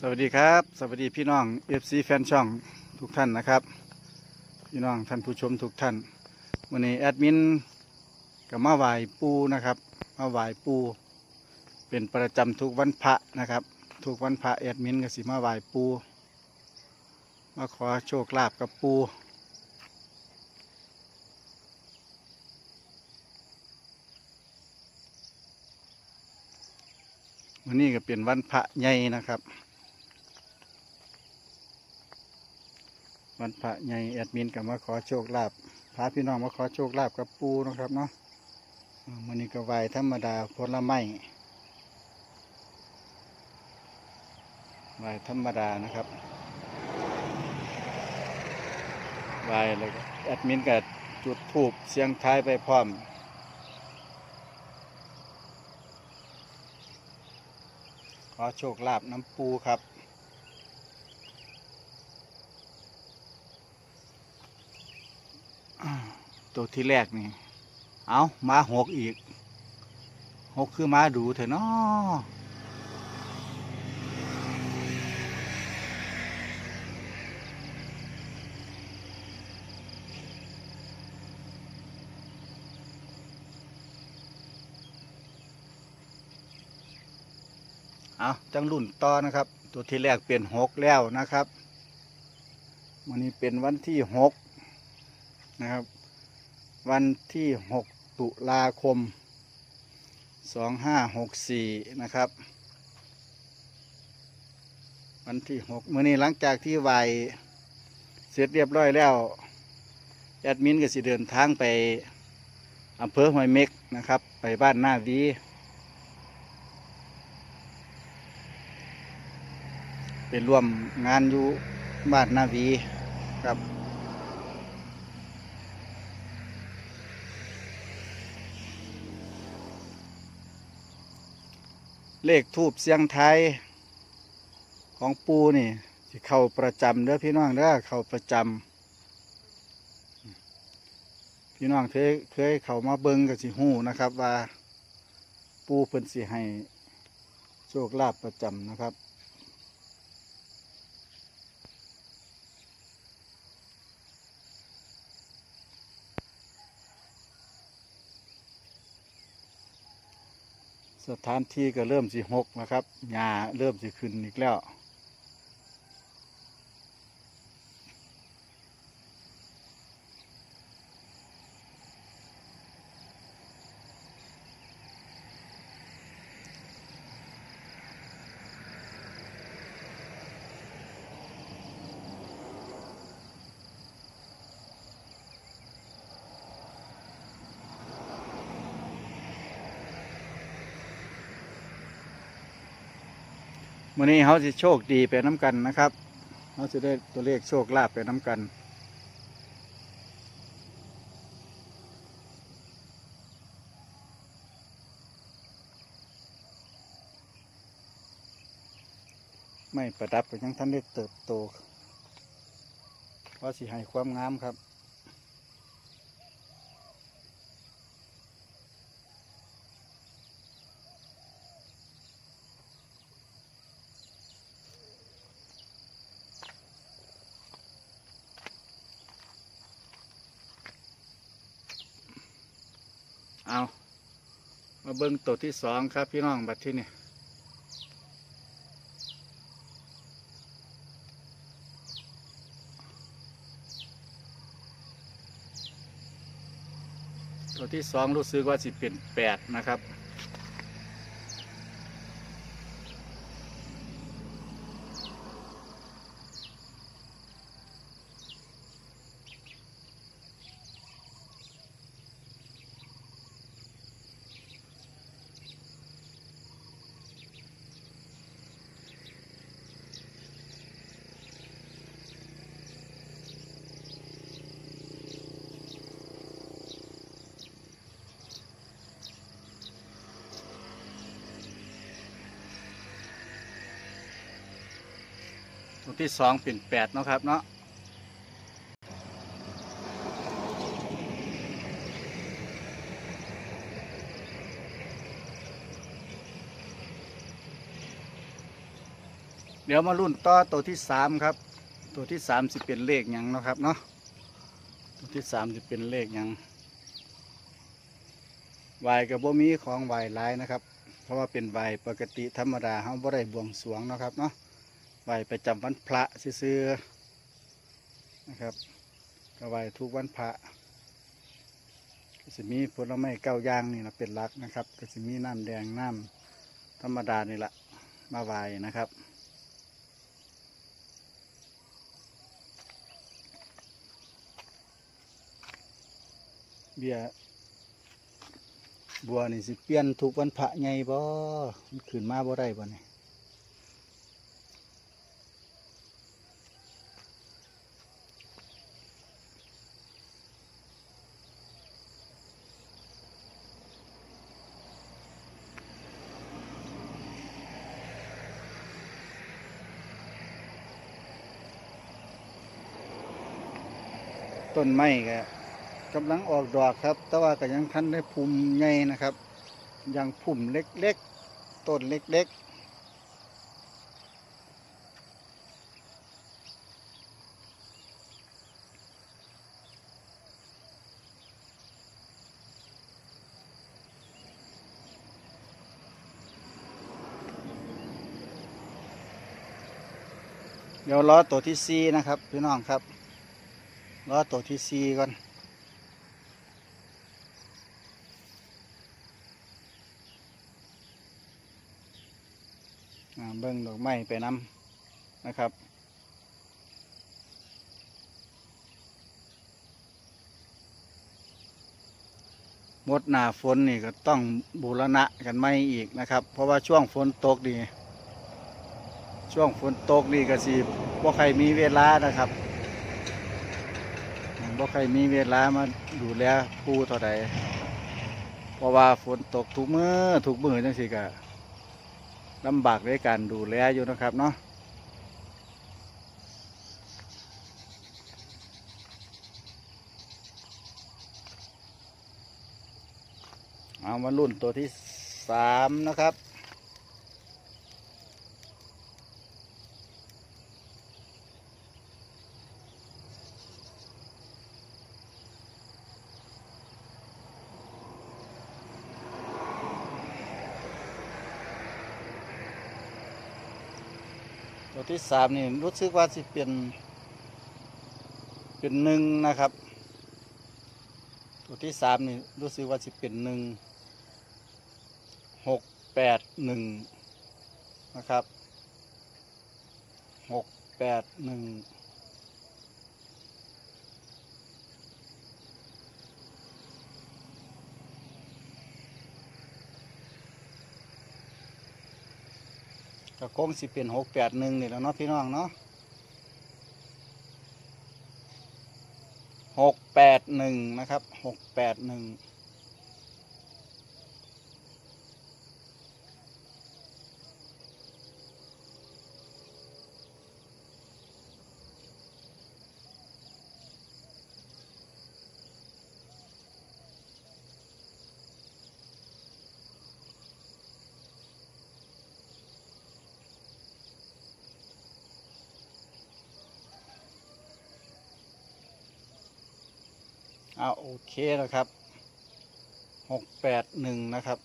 สวัสดีครับ สวัสดีพี่น้องเอฟซีแฟนช่องทุกท่านนะครับ พี่น้องท่านผู้ชมทุกท่านวันนี้แอดมินกับมาไหวายปูนะครับมาไหวายปู เป็นประจำทุกวันพระนะครับ ทุกวันพระแอดมินก็สิมาไหวายปูมาขอโชคลาภกับปูวันนี้ก็เป็นวันพระใหญ่นะครับ วันพระใหญ่แอดมินก็มาขอโชคลาภพาพี่น้องมาขอโชคลาภกับปูนะครับเนาะอ่าวันนี้ก็ไหวธรรมดาผลไม้ไหวธรรมดานะครับไหวเลยแอดมินก็จุดถูกเสียงท้ายไปพร้อมขอโชคลาภน้ำปูครับ อ่า ตัวที่แรกนี่ เอามาหกอีกหกคือมาดูเถอะเนาะเอาจังรุ่นต่อนะครับ ตัวที่แรกเป็นหกแล้วนะครับวันนี้เป็นวันที่หกนะครับ วันที่หกตุลาคมสองห้าหกสี่นะครับ วันที่หกมื่อนี้หลังจากที่ไหวเสร็จเรียบร้อยแล้วแอดมินก็สิเดินทางไปอำเภอห้วยเม็กนะครับ ไปบ้านหน้าวีไปร่วมงานอยู่บ้านนาวีครับ เลขทูบเสียงไทยของปูนี่ที่เข้าประจำเด้อพี่น้องเด้อเข้าประจำพี่น้องเคยเคยเข้ามาเบิ้งกับสิหูนะครับว่าปูเพิ่นสิให้โชคลาภประจำนะครับ สถานที่ก็เริ่มสิหกนะครับหญ้าเริ่มสิขึ้นอีกแล้ว วันนี้เขาจะโชคดีไปน้ำกันนะครับเขาจะได้ตัวเลขโชคลาภไปน้ำกัน ไม่ประดับก็ยังท่านได้เติบโตเพราะสิให้ความงามครับ เอามาเบิ้งตัวที่สองครับพี่น้องบัดที่นี่ตัวที่สองรู้สึกว่าสิเป็นแปดนะครับ ที่สองเป็นแปดเนาะครับเนาะเดี๋ยวมารุ่นต่อตัวที่สามครับ ตัวที่สามสิเป็นเลขยังเนาะครับเนาะตัวที่สามสิเป็นเลขยังวายกับบ่มีของวายหลายนะครับ เพราะว่าเป็นวายปกติธรรมดาเฮาบ่ได้บวงสวงนะครับเนาะ วายประจำวันพระซื่อนะครับก็วายทุกวันพระก็จะมีผลไม้เก้าอย่างนี่นะเป็นลักนะครับก็จะมีน้ำแดงน้ำธรรมดานี่แหละมาไหวนะครับเบียบัวนี่สิเปลี่ยนทุกวันพระใหญ่บ่ขึ้นมาบ่ได้บ่เนี่ย ต้นไม้ก็กำลังออกดอกครับ แต่ว่าก็ยังทันได้พุ่มใหญ่นะครับ ยังพุ่มเล็กๆ ต้นเล็ก ๆเดี๋ยวรอตัวที่ซีนะครับ พี่น้องครับ รอตัวที่ซีก่อนเบิ้งดอกไม้ไปน้ำนะครับมดหน้าฝนนี่ก็ต้องบูรณะกันไม่อีกนะครับ เพราะว่าช่วงฝนตกนี่ช่วงฝนตกนี่ก็สิบ่ใครมีเวลานะครับ บ่ใครมีเวลามาดูแลผู้เท่าใดเพราะว่าฝนตกทุกมือทุกมือจังสิกะลำบากในการดูแลอยู่นะครับเนาะเอามารุ่นตัวที่สามนะครับ ที่สามนี่รู้สึกว่าสิเป็นเป็นหนึ่งนะครับ ตัวที่สามนี่รู้สึกว่าสิเป็นหนึ่งหกแปดหนึ่งนะครับหกแปดหนึ่ง ก็คงสิเป็นหกแปดหนึ่งนี่แล้วเนาะพี่น้องเนาะหกแปดหนึ่งนะครับหกแปดหนึ่ง เอาโอเคนะครับหกแปดหนึ่งนะครับ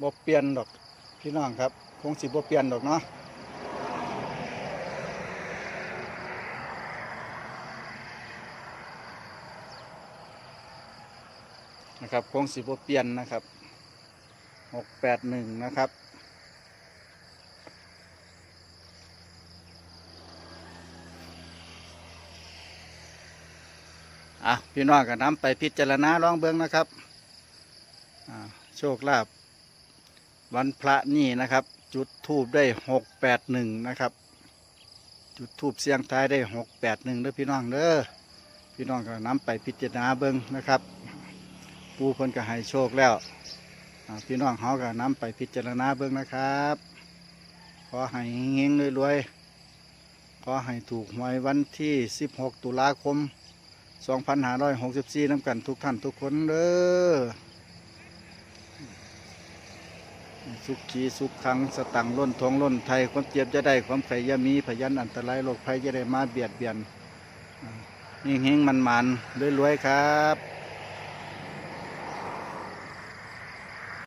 บ่เปลี่ยนดอกพี่น้องครับ คงสิบ่เปลี่ยนดอกเนาะ นะครับคงสิบเปลี่ยนนะครับหกแปดหนึ่งนะครับอะพี่น้องก็นำไปพิจารณาลองเบิ่งนะครับอ่าโชคลาภวันพระนี่นะครับ จุดทูบได้หกแปดหนึ่งนะครับ จุดทูบเสียงท้ายได้หกแปดหนึ่งเด้อพี่น้องเด้อพี่น้องก็นำไปพิจารณาเบิ้งนะครับ ปูเพิ่นก็ให้โชคแล้วพี่น้องเฮาก็นำไปพิจารณาเบิ่งนะครับ ขอให้เฮงๆรวยๆขอให้ถูกหวยวันที่ 16 ตุลาคม 2564น้ำกันทุกท่านทุกคนเด้อสุขีสุขขังสตังล้นทองล้นไทยความเจ็บจะได้ความไข่ยามีพยันอันตรายโรคภัยจะได้มาเบียดเบียนเฮงๆมันๆรวยๆครับ